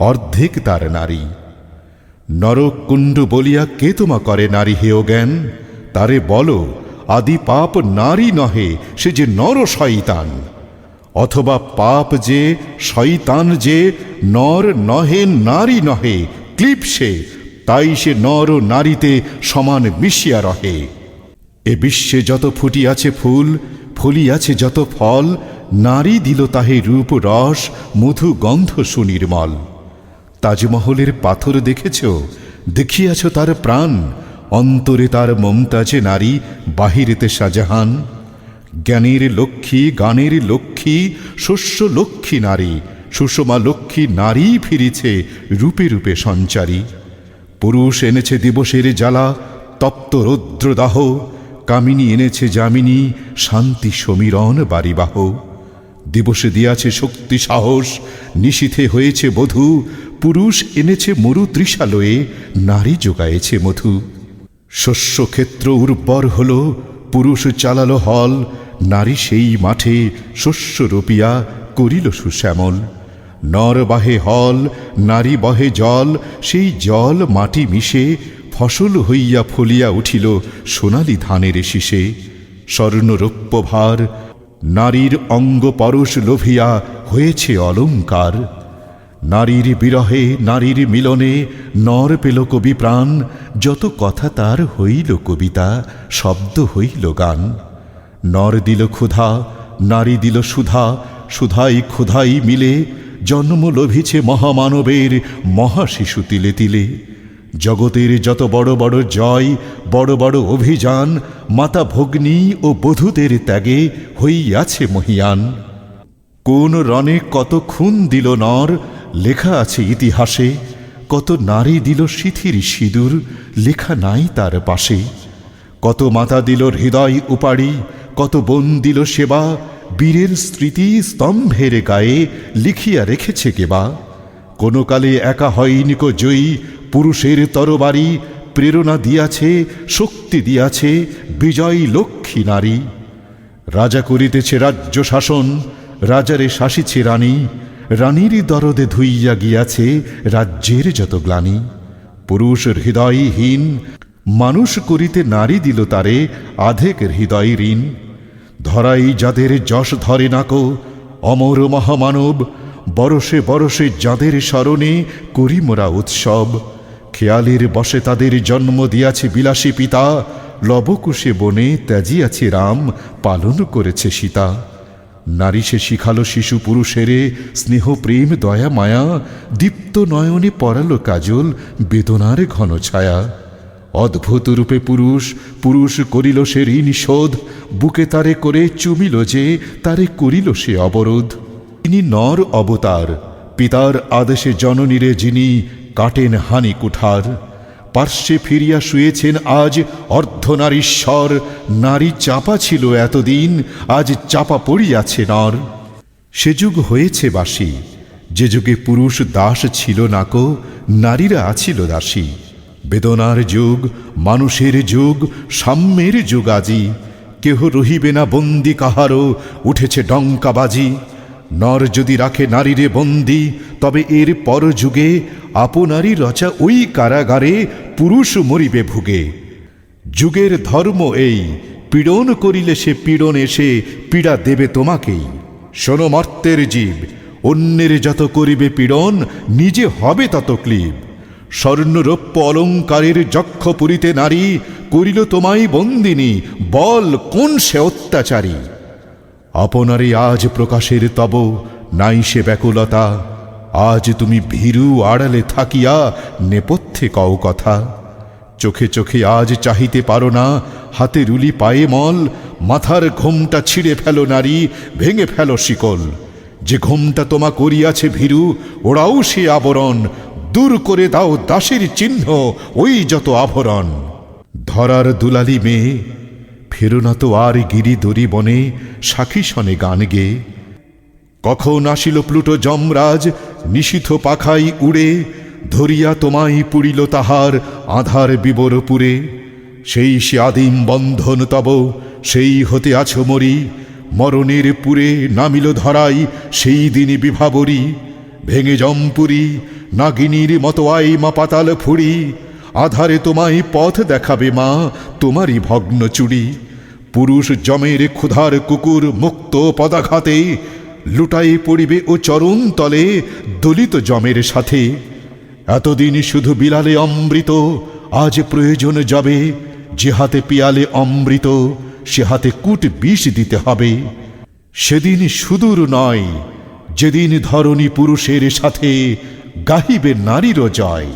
অর্ধেক তার নারী। নরক কুণ্ড বলিয়া কে তোমা করে নারী হেয় জ্ঞান? তারে বলো, আদি পাপ নারী নহে, সে যে নর শয়তান। অথবা পাপ যে, শয়তান যে, নর নহে, নারী নহে, ক্লিপ সে, তাই সে নর নারীতে সমান মিশিয়া রহে। এ বিশ্বে যত ফুটিয়াছে ফুল ফলিয়াছে যত ফল, নারী দিল তাহে রূপ রস, মধু গন্ধ সুনির্মল। তাজমহলের পাথর দেখেছ? দেখিয়াছ তার প্রাণ? অন্তরে তার মমতাজে নারী, বাহিরেতে শাহজাহান। জ্ঞানের লক্ষ্মী, গানের লক্ষ্মী, শস্য লক্ষ্মী নারী, সুষমা লক্ষ্মী নারী ফিরিছে রূপে রূপে সঞ্চারী। পুরুষ এনেছে দিবসের জ্বালা, তপ্ত রৌদ্রদাহ, কামিনী এনেছে যামিনী, শান্তি সমীরণ বাড়িবাহ দিবসে দিয়াছে শক্তি সাহস, নিশীথে হয়েছে বধূ পুরুষ এনেছে মরু তৃষালয়ে, নারী যোগায়েছে মধু। শস্যক্ষেত্র উর্বর হল, পুরুষ চালালো হল, নারী সেই মাঠে শস্য রোপিয়া করিল সুশ্যামল। নর বাহে হল, নারী বহে জল, সেই জল মাটি মিশে ফসল হইয়া ফলিয়া উঠিল সোনালি ধানের শীষে। স্বর্ণরৌপ্য ভার নারীর অঙ্গ পরশ লোভিয়া হয়েছে অলঙ্কার। নারীর বিরহে, নারীর মিলনে নর পেল কবি প্রাণ। যত কথা তার হইল কবিতা, শব্দ হইল গান। নর দিল ক্ষুধা, নারী দিল সুধা, সুধাই ক্ষুধাই মিলে। জন্ম লোভিছে মহামানবের মহাশিশু তিলে তিলে। জগতের যত বড় বড় জয়, বড় বড় অভিযান, মাতা ভগ্নী ও বধূদের ত্যাগে হইয়াছে মহিয়ান। কোন রণে কত খুন দিল নর লেখা আছে ইতিহাসে, কত নারী দিল শিথির সিঁদুর, লেখা নাই তার পাশে। কত মাতা দিল হৃদয় উপাড়ি, কত বোন দিল সেবা, বীরের স্মৃতি স্তম্ভের গায়ে লিখিয়া রেখেছে কেবা কোনো কালে একা হয়নি কো জয়ী, পুরুষের তরবারি, প্রেরণা দিয়াছে, শক্তি দিয়াছে, বিজয় লক্ষ্মী নারী। রাজা করিতেছে রাজ্য শাসন, রাজারে শাসিছে রানী রানীর দরদে ধুইয়া গিয়াছে রাজ্যের যত গ্লানি। পুরুষ হৃদয়হীন, মানুষ করিতে নারী দিল তারে আধেক হৃদয় ঋণ। ধরাই যাদের যশ ধরে নাকো, অমর মহামানব বরসে বরসে যাদের স্মরণে করি মোরা উৎসব। খেয়ালের বসে তাদের জন্ম দিয়াছে বিলাসী পিতা, লবকুশে বনে ত্যাজিয়াছে রাম, পালন করেছে সীতা। নারী সে শিখালো শিশু পুরুষেরে, স্নেহ, প্রেম, দয়া, মায়া, দীপ্ত নয়নে পরালো কাজল, বেদনার ঘন ছায়া। অদ্ভুত রূপে পুরুষ পুরুষ করিল সে ঋণ শোধ, বুকে তারে করে চুমিল যে, তারে করিল সে অবরোধ। তিনি নর অবতার, পিতার আদেশে জননীরে যিনি কাটেন হানি কুঠার। পার্শ্বে ফিরিয়া শুয়েছেন আজ অর্ধনারীশ্বর। নারী চাপা ছিল এতদিন, আজ চাপা পড়িয়াছে নর সে যুগ হয়েছে বাসি, যে যুগে পুরুষ দাস ছিল নাকো নারীরা আছিল দাসী। বেদনার যুগ, মানুষের যুগ, সাম্যের যুগ আজি। কেহ রহিবে না বন্দি কাহারও উঠেছে ডঙ্কাবাজি। নর যদি রাখে নারীরে বন্দি, তবে এর পর যুগে আপনারই রচা ওই কারাগারে পুরুষ মরিবে ভুগে। যুগের ধর্ম এই, পীড়ন করিলে সে পীড়ন এসে পীড়া দেবে তোমাকেই। শোনো জীব, অন্যের যত করিবে পীড়ন, নিজে হবে তত ক্লিব। স্বর্ণরৌপ্য অলঙ্কারের যক্ষ পুরীতে নারী, করিল তোমায় বন্দিনী, বল কোন সে অত্যাচারী? আপনারে আজ প্রকাশের তব, নাই সে ব্যাকুলতা। আজ তুমি ভীরু আড়ালে থাকিয়া নেপথ্যে কও কথা। চোখে চোখে আজ চাহিতে পারো না, হাতে রুলি পায়ে মল, মাথার ঘোমটা ছিঁড়ে ফেলো নারী, ভেঙে ফেলো শিকল। যে ঘোমটা তোমা করিয়াছে ভীরু ওরাও সে আবরণ, দূর করে দাও দাসের চিহ্ন ওই যত আভরণ। ধরার দুলালি মেয়ে, ফেরো না তো আর গিরি দরি বনে, সাক্ষী শনে গান গে। কখন আসিল প্লুটো যমরাজ? নিশীথ পাখাই উড়ে, ধরিয়া তোমাই পুড়িল তাহার আধার বিবরপুরে সেই সে আদিম বন্ধন তব, সেই হতে আছো মরি। মরণের পুরে নামিল ধরাই, সেই দিনই বিভাবরী। ভেঙে জম্পুরি, নাগিনীর মতো আই মা পাতাল ফুড়ি। আধারে তোমায় পথ দেখাবে মা, তোমারই ভগ্ন চুড়ি। পুরুষ জমের ক্ষুধার কুকুর মুক্ত পদাঘাতে লুটাই পড়িবে ও চরণ তলে দলিত জমের সাথে। এতদিন শুধু বিলালে অমৃত, আজ প্রয়োজন যাবে যে হাতে পিয়ালে অমৃত, সে হাতে কুট বিষ দিতে হবে। সেদিন সুদূর নয়, যেদিন ধরণী পুরুষের সাথে গাহিবে নারীরও জয়।